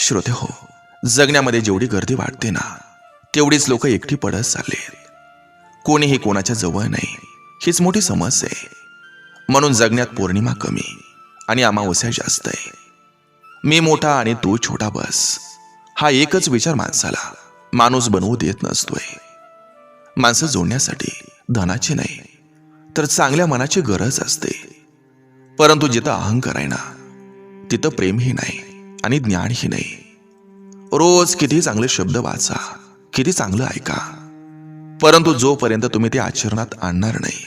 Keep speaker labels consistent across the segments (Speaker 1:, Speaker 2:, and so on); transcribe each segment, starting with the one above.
Speaker 1: श्रोते हो जगण्यामध्ये जेवढी गर्दी वाढते ना तेवढीच लोक एकटी पडत चालले कोणीही कोणाच्या जवळ नाही हीच मोठी समस्या आहे. म्हणून जगण्यात पौर्णिमा कमी आणि अमावस्या जास्त आहे. मी मोठा आणि तू छोटा बस. हा एकच विचार माणसाला माणूस बनवू देत नसतोय. माणसं जोडण्यासाठी धनाची नाही तर चांगल्या मनाची गरज असते. परंतु जिथं अहंकार आहे ना तिथं प्रेमही नाही. आणि ज्ञानही नाही. रोज किती चांगले शब्द वाचा किती चांगलं ऐका. परंतु जोपर्यंत तुम्ही ते आचरणात आणणार नाही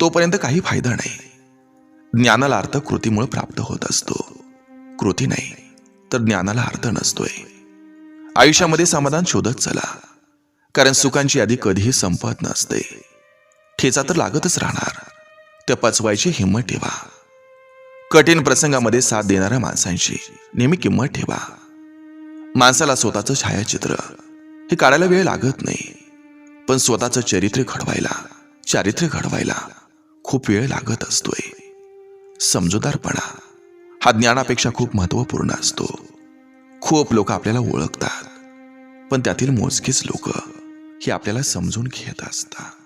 Speaker 1: तोपर्यंत काही फायदा नाही. ज्ञानाला अर्थ कृतीमुळे प्राप्त होत असतो. कृती नाही तर ज्ञानाला अर्थ नसतोय. आयुष्यामध्ये समाधान शोधत चला कारण सुखांची यादी कधीही संपत नसते. ठेचा तर लागतच राहणार. त्या पचवायची हिंमत ठेवा. कठीण प्रसंगामध्ये साथ देणाऱ्या माणसांची नेहमी किंमत ठेवा. माणसाला स्वतःचं छायाचित्र हे काढायला वेळ लागत नाही पण स्वतःचं चरित्र घडवायला चारित्र्य घडवायला खूप वेळ लागत असतोय. समजूदारपणा हा ज्ञानापेक्षा खूप महत्त्वपूर्ण असतो. खूप लोक आपल्याला ओळखतात पण त्यातील मोजकीच लोक हे आपल्याला समजून घेत असतात.